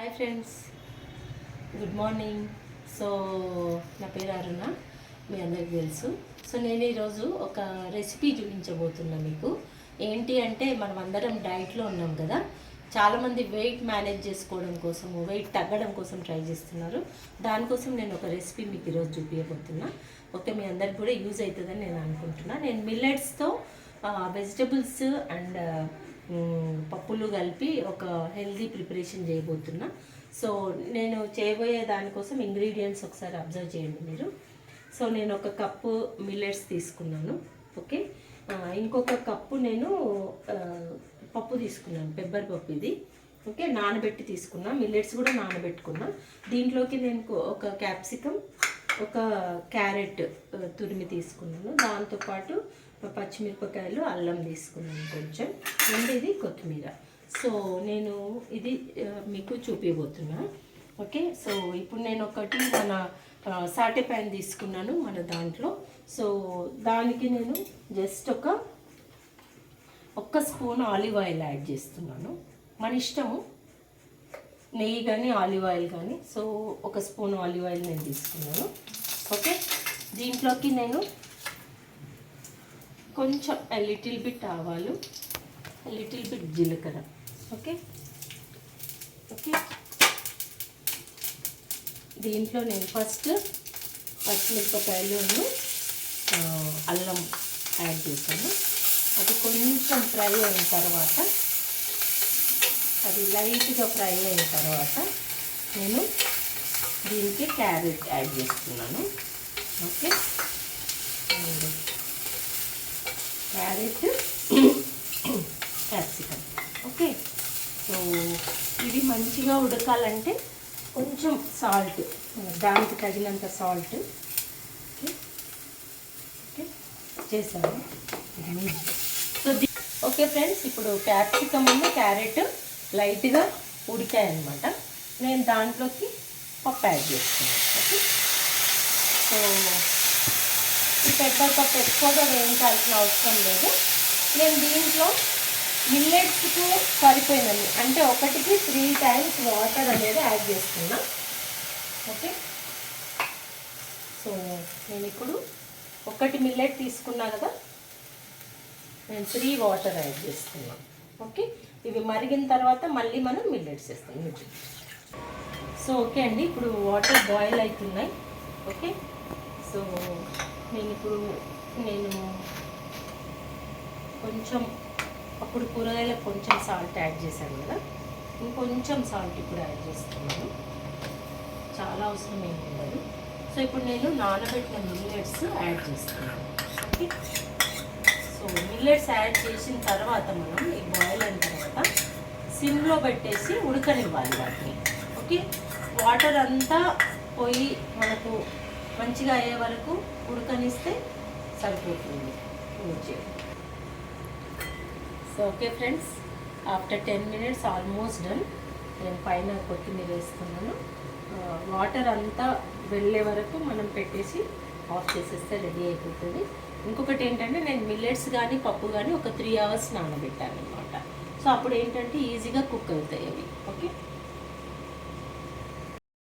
Hi friends good morning so నా పేరు అరుణ. మీ అందరికి తెలుసు. సో నేను ఈరోజు ఒక రెసిపీ చూపించబోతున్నా మీకు. ఏంటి అంటే మనం అందరం డైట్లో ఉన్నాం కదా. చాలామంది వెయిట్ మేనేజ్ చేసుకోవడం కోసం వెయిట్ తగ్గడం కోసం ట్రై చేస్తున్నారు. దానికోసం నేను ఒక రెసిపీ మీకు ఈరోజు చూపించబోతున్నా. ఓకే మీ అందరికి కూడా యూజ్ అవుతుందని నేను అనుకుంటున్నా. నేను మిల్లెట్స్తో వెజిటబుల్స్ అండ్ పప్పులు కలిపి ఒక హెల్దీ ప్రిపరేషన్ చేయబోతున్నా. సో నేను చేయబోయే దానికోసం ఇంగ్రీడియంట్స్ ఒకసారి అబ్జర్వ్ చేయండి మీరు. సో నేను ఒక కప్పు మిల్లెట్స్ తీసుకున్నాను. ఓకే? ఇంకొక కప్పు నేను పప్పు తీసుకున్నాను పెబ్బర్ పప్పు ఇది. ఓకే? నానబెట్టి తీసుకున్నా మిల్లెట్స్ కూడా నానబెట్టుకున్నా. దీంట్లోకి నేను ఒక క్యాప్సికమ్ ఒక క్యారెట్ తురిమి తీసుకున్నాను. దాంతోపాటు పచ్చిమిరపకాయలు అల్లం తీసుకున్నాను కొంచెం. అండ్ ఇది కొత్తిమీర. సో నేను ఇది మీకు చూపించబోతున్నా ఓకే? సో ఇప్పుడు నేను ఒకటి మన సాటే ప్యాన్ తీసుకున్నాను మన దాంట్లో. సో దానికి నేను జస్ట్ ఒక ఒక్క స్పూన్ ఆలివ్ ఆయిల్ యాడ్ చేస్తున్నాను. మన ఇష్టము నెయ్యి కానీ ఆలివ్ ఆయిల్ కానీ సో ఒక స్పూన్ ఆలివ్ ఆయిల్ నేను తీసుకున్నాను. ఓకే? దీంట్లోకి నేను కొంచెం లిటిల్ బిట్ ఆవాలు లిటిల్ బిట్ జీలకర్ర. ఓకే? ఓకే? దీంట్లో నేను ఫస్ట్ పచ్చిమిరపకాయలు అల్లం యాడ్ చేశాను. అది కొంచెం ఫ్రై అయిన తర్వాత అది లైట్గా ఫ్రై అయిన తర్వాత నేను దీనికి క్యారెట్ యాడ్ చేస్తున్నాను. Okay. Carrot capsicum. Okay. So ఇది మంచిగా ఉడకాలంటే కొంచెం సాల్ట్ దానికి తగినంత సాల్ట్. ఓకే. ఓకే. చేశాను సో ఓకే ఫ్రెండ్స్ ఇప్పుడు క్యాప్సికమ్ క్యారెట్ లైట్గా ఉడికాయనమాట నేను దాంట్లోకి పప్పు యాడ్ చేస్తున్నాను ఓకే సో ఈ పెప్పర్ పప్పు ఎక్కువగా వేయించాల్సిన అవసరం లేదు నేను దీంట్లో మిల్లెట్స్కు సరిపోయినది అంటే ఒకటికి త్రీ టైమ్స్ వాటర్ అనేది యాడ్ చేస్తున్నా. ఓకే? సో నేను ఇప్పుడు ఒకటి మిల్లెట్ తీసుకున్నా కదా నేను త్రీ వాటర్ యాడ్ చేస్తున్నాను ఓకే? ఇవి మరిగిన తర్వాత మళ్ళీ మనం మిల్లెట్స్ వేస్తాం. సో ఓకే అండి. ఇప్పుడు వాటర్ బాయిల్ అవుతున్నాయి. ఓకే? సో నేను ఇప్పుడు నేను కొంచెం అప్పుడు కూరగాయలకు కొంచెం సాల్ట్ యాడ్ చేశాను కదా? ఇంకొంచెం సాల్ట్ ఇప్పుడు యాడ్ చేస్తున్నాను. చాలా అవసరం ఏమి ఉండదు సో ఇప్పుడు నేను నానబెట్టిన మిల్లెట్స్ యాడ్ చేస్తున్నాను. ఓకే? సో మిల్లెట్స్ యాడ్ చేసిన తర్వాత మనం ఈ బాయిల్ అయిన తర్వాత సిమ్లో పెట్టేసి ఉడకనివ్వాలి వాటిని. ఓకే? వాటర్ అంతా పోయి మనకు మంచిగా అయ్యే వరకు ఉడకనిస్తే సరిపోతుంది. ఊడ్చే so okay friends after ten minutes almost done నేను పైన కొత్తిమీర వేస్తున్నాను. వాటర్ అంతా వెళ్ళే వరకు మనం పెట్టేసి ఆఫ్ చేసేస్తే రెడీ అయిపోతుంది. ఇంకొకటి ఏంటంటే నేను మిల్లెట్స్ కానీ పప్పు కానీ ఒక త్రీ అవర్స్ నానబెట్టాను అనమాట సో అప్పుడు ఏంటంటే ఈజీగా కుక్ అవుతాయి అవి. ఓకే